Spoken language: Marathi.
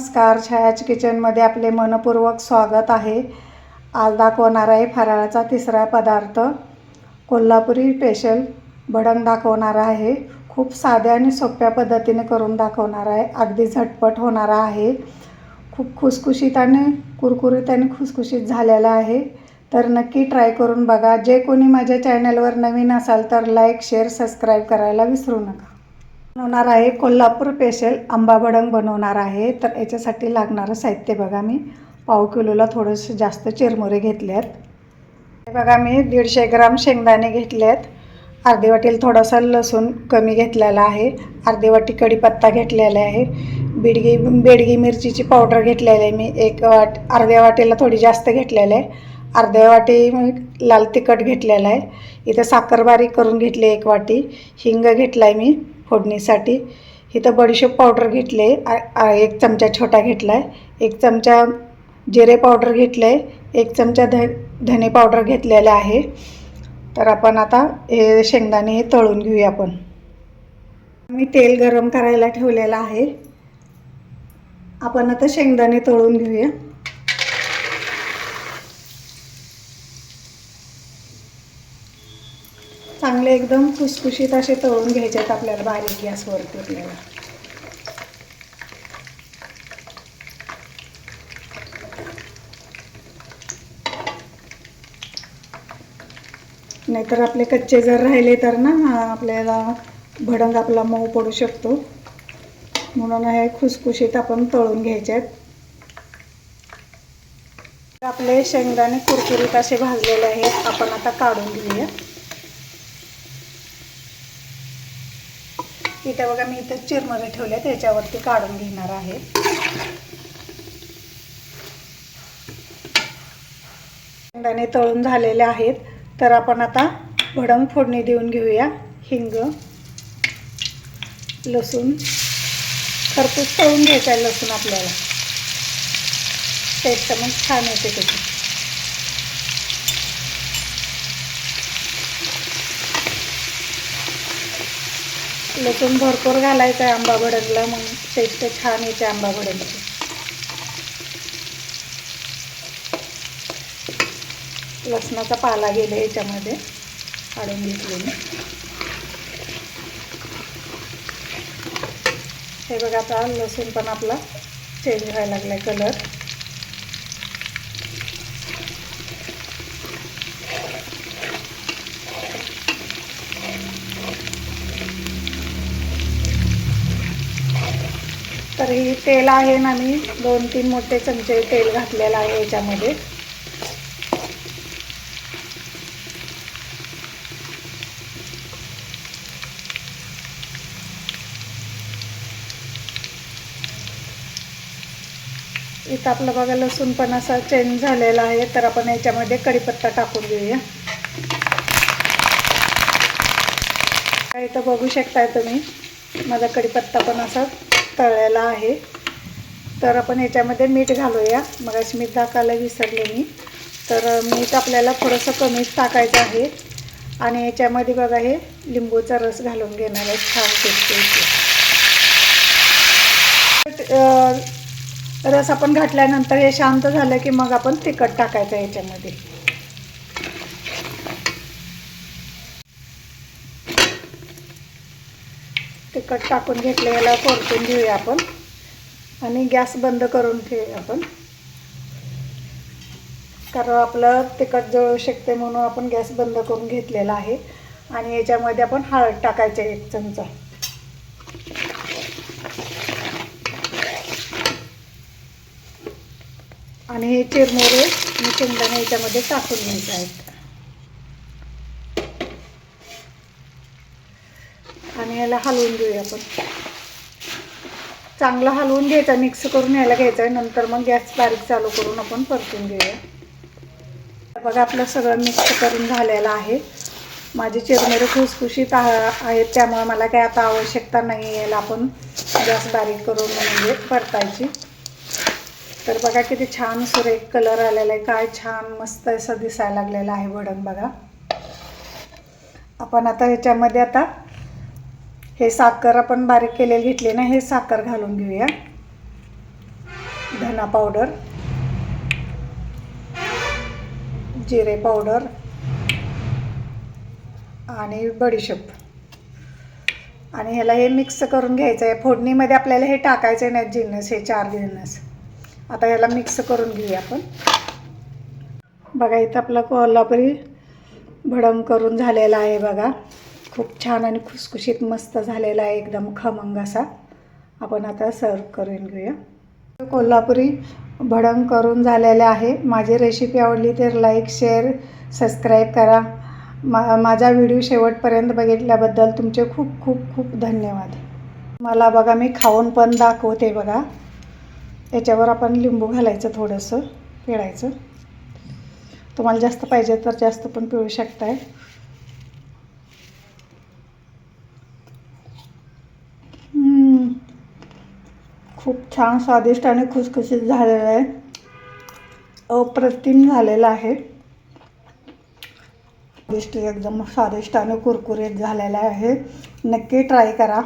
नमस्कार. छायाच किचनमध्ये आपले मनपूर्वक स्वागत आहे. आज दाखवणार आहे फराळाचा तिसरा पदार्थ. कोल्हापुरी स्पेशल भडंग दाखवणार आहे. खूप साध्या आणि सोप्या पद्धतीने करून दाखवणार आहे. अगदी झटपट होणारा आहे. खूप खुसखुशीत आणि कुरकुरीत आणि खुसखुशीत झालेला आहे. तर नक्की ट्राय करून बघा. जे कोणी माझ्या चॅनलवर नवीन असाल तर लाईक शेअर सबस्क्राईब करायला विसरू नका. बनवणार आहे. कोल्हापूर पेशल आंबा भडंग बनवणार आहे. तर याच्यासाठी लागणारं साहित्य बघा मी. पाव किलोला थोडंसं जास्त चिरमुरे घेतले आहेत हे बघा मी दीडशे ग्राम शेंगदाणे घेतले आहेत अर्धी वाटीला थोडासा लसूण कमी घेतलेला आहे. अर्धी वाटी कढीपत्ता घेतलेला आहे. बिडगी बेडगी मिरचीची पावडर घेतलेली आहे मी. एक वाट अर्ध्या वाटीला थोडी जास्त घेतलेली आहे. अर्ध्या वाटी मी लाल तिखट घेतलेलं आहे. इथं साखरबारी करून घेतली एक वाटी. हिंग घेतला आहे मी फोडणीसाठी. इथं बडीशेप पावडर घेतले एक चमचा छोटा घेतला आहे एक चमचा जिरे पावडर घेतलं आहे एक चमचा ध धने पावडर घेतलेला आहे. तर आपण आता हे शेंगदाणे हे तळून घेऊया आपण. मी तेल गरम करायला ठेवलेलं आहे. आपण आता शेंगदाणे तळून घेऊया. चांगले एकदम खुसखुशीत असे तळून घ्यायचे आहेत आपल्याला बारीक गॅसवरती आपल्याला. नाहीतर आपले कच्चे जर राहिले तर ना आपल्याला भडंग आपला मऊ पडू शकतो. म्हणून हे खुसखुशीत आपण तळून घ्यायचे आहेत आपले शेंगदाणे कुरकुरीत असे भाजलेले आहेत. आपण आता काढून घेऊया. इथं बघा मी इथं चिरमरे ठेवले त्याच्यावरती काढून घेणार आहे. शेंगदाणे तळून झालेले आहेत. तर आपण आता भडंग फोडणी देऊन घेऊया. हिंग लसूण खरपूस तळून घ्यायचा आहे लसूण आपल्याला. टेस्ट मग छान येते त्याची. लसूण भरपूर घालायचं आहे आंबा भडंगला मग टेस्ट छान येते आंबा भडंगची लसणाचा पाला गेला याच्यामध्ये काढून घेतले मी. हे बघा आता लसूण पण आपला चेंज व्हायला लागला आहे कलर तर तेल आहे ना मी. दोन तीन मोठे चमचे तेल घातलेलं आहे याच्यामध्ये. इथं आपलं बघा लसूण पण असा चेंज झालेला आहे. तर आपण याच्यामध्ये कढीपत्ता टाकून घेऊया. इथं बघू शकताय तुम्ही. माझा कढीपत्ता पण असा तळलेला आहे. तर आपण याच्यामध्ये मीठ घालूया. मग अशी मीठ टाकायला विसरले मी. तर मीठ आपल्याला थोडंसं कमीच टाकायचं आहे. आणि याच्यामध्ये बघा हे लिंबूचा रस घालून घेणार आहे. छान टेस्ट रस आपण घातल्यानंतर हे शांत झालं की मग आपण तिखट टाकायचं याच्यामध्ये. तिखट टाकून घेतलं याला परतून घेऊया आपण. आणि गॅस बंद करून ठेवूया आपण. कारण आपलं तिखट जळू शकते म्हणून आपण गॅस बंद करून घेतलेला आहे. आणि याच्यामध्ये आपण हळद टाकायचे एक चमचा. आणि हे चिरमुरे मी शेंगदाणे याच्यामध्ये टाकून घ्यायचे आहेत. आणि याला हलवून घेऊया आपण. चांगलं हलवून घ्यायचं मिक्स करून यायला घ्यायचं आहे. नंतर मग गॅस बारीक चालू करून आपण परतून घेऊया. बघा आपलं सगळं मिक्स करून झालेलं आहे. माझे चिरमुरे खुसखुशीत आहेत त्यामुळे मला काय आता आवश्यकता नाही याला आपण गॅस बारीक करून म्हणजे परतायची. तर बघा किती छान सुरेख कलर आलेला आहे. काय छान मस्त असं दिसायला लागलेलं आहे वडण बघा. आपण आता ह्याच्यामध्ये आता हे साखर आपण बारीक केलेली घेतली ना हे साखर घालून घेऊया. धना पावडर जिरे पावडर आणि बडीशेप. आणि ह्याला हे मिक्स करून घ्यायचं आहे फोडणीमध्ये आपल्याला हे टाकायचे नाहीत जिन्नस हे चार जिन्नस. आता ह्याला मिक्स करून घेऊया आपण. बघा इथं आपलं कोल्हापुरी भडंग करून झालेला आहे बघा. खूप छान आणि खुसखुशीत मस्त झालेला आहे एकदम खमंग असा. आपण आता सर्व करून घेऊया. कोल्हापुरी भडंग करून झालेलं आहे. माझी रेसिपी आवडली तर लाईक शेअर सबस्क्राईब करा. मा माझा व्हिडिओ शेवटपर्यंत बघितल्याबद्दल तुमचे खूप खूप खूप धन्यवाद. मला बघा मी खाऊन पण दाखवते बघा. याच्यावर आपण लिंबू घालायचं थोडंसं पिळायचं. तुम्हाला जास्त पाहिजे तर जास्त पण पिळू शकताय हम्म. खूप छान स्वादिष्ट आणि खुसखुशीत झालेलं आहे. अप्रतिम झालेलं आहे. स्वादिष्ट एकदम स्वादिष्ट आणि कुरकुरीत झालेलं आहे. नक्की ट्राय करा.